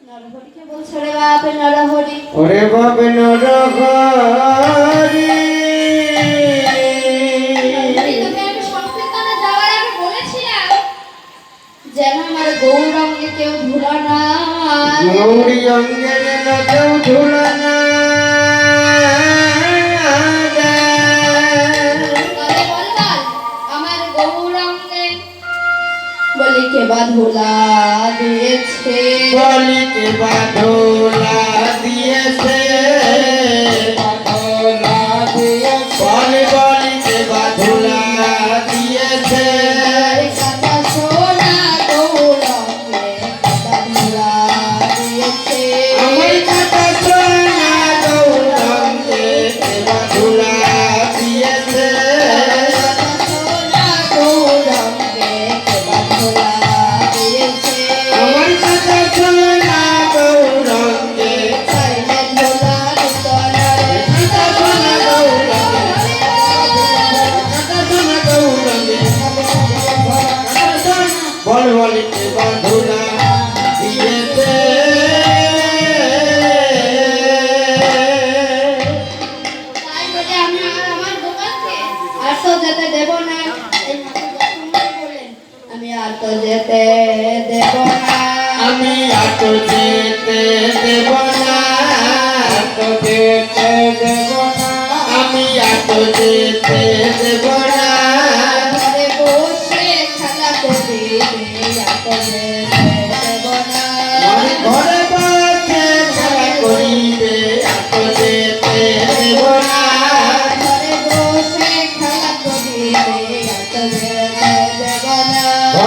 নরহরিকে বলছো রে বাপ নরহরি। ওরে বাবা নরহরি। যেন আমার গৌরঙ্গে কেউ ধুলো না গৌরী অঙ্গে যেন কেউ বল বল আমার গৌরঙ্গে বলি কে বা ধুলা দিয়েছে? বলিতে বাধোলা দিয়েছে। আমি আর তো যেতে দেব না। আমি এত যেতে দেব না। এত যেতে দেব না। আমি এত যেতে দেব না। ঘরে বসে খেলা করি এত যেতে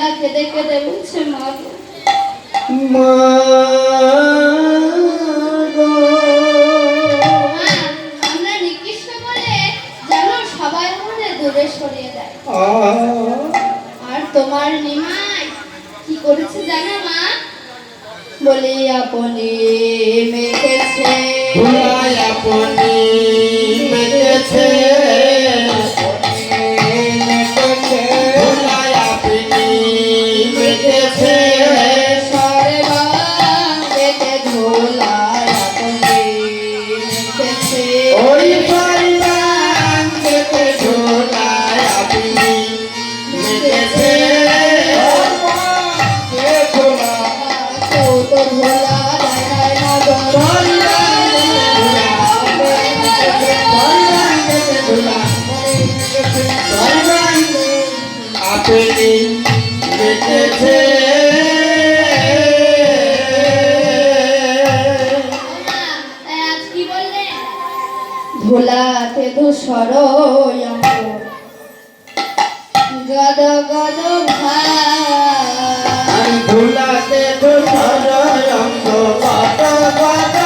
ধুলা খেদে খেদে বলছে মা গো, মা আমরা নিকৃষ্ট বলে যেন সবাই আমাদের দূরে সরিয়ে দেয়। আর তোমার নিমাই কি করেছে জানো মা? বলি আপনি মেখেছে কি বললেন? ধুলাতে ধূসর গদ গদ ভাই। ধুলাতে ধূসর রঙ্গ কত কত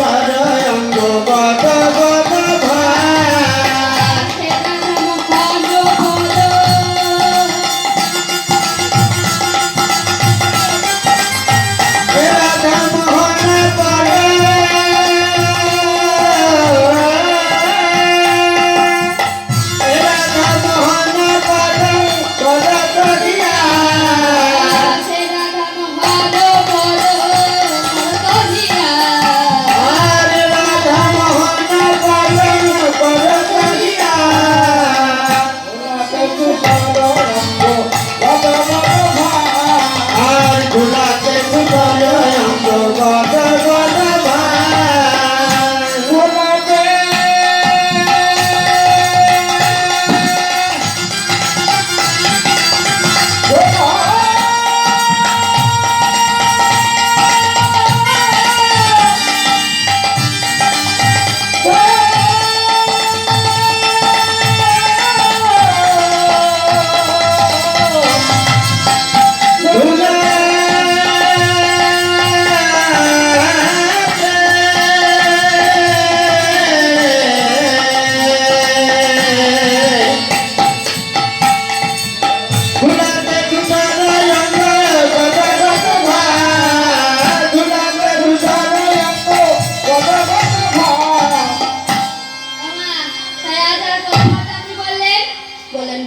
পারে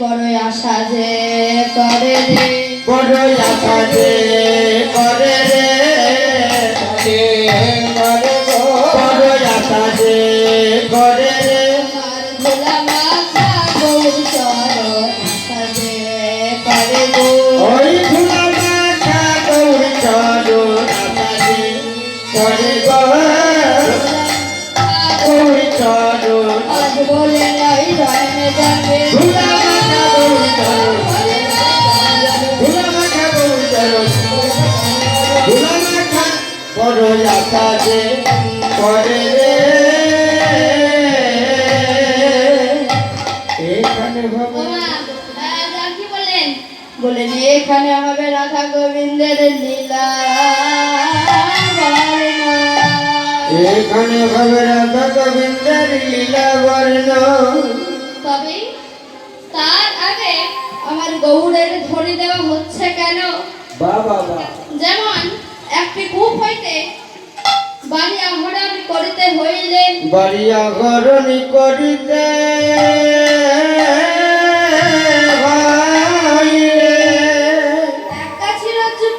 আশা যে করে রে। বড় আশা যে করে রে। রে। এখানে বলেন হবে রাধা গোবিন্দের লীলা। এখানে হবে রাধা গোবিন্দের লীলা বর্ণ। তবে তার আগে আমার গৌড়ের ধরে দেওয়া হচ্ছে কেন বাবা বা যেমন একটি কূপ হইতে বাড়ি আহরণ করিতে হইলে বাড়িয়া গরণি করিতে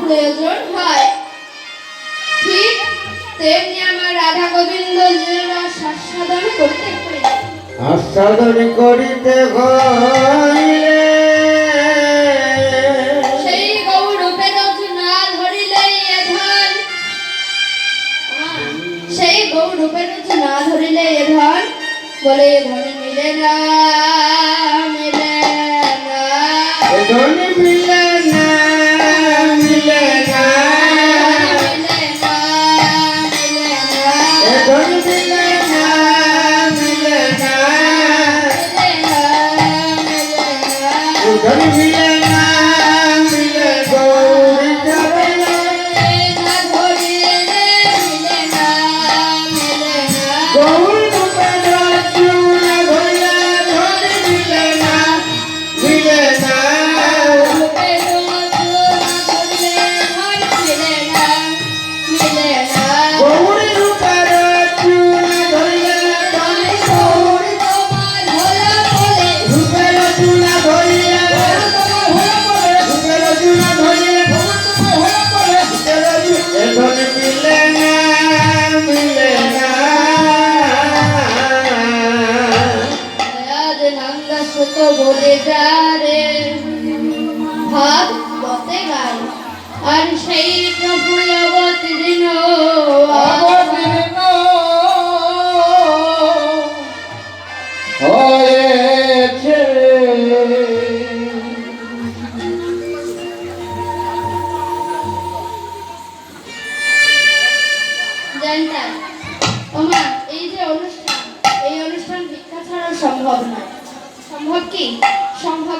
প্রয়োজন হয়। ঠিক তেমনি আমার রাধা গোবিন্দ লীলা সাস্বাদন করতে আস্বাদন করিতে হইলে সেই গৌরূপে রজ না ধরিলে এ ধন। সেই গৌরূপে রজ না ধরিলে এ ধন বলে ধন মিলে না। না তো বলে যারে ভাব বতে গাই আর সেই প্রভু অবতীর্ণ অবতীর্ণ হয়েছে। কি? সম্ভব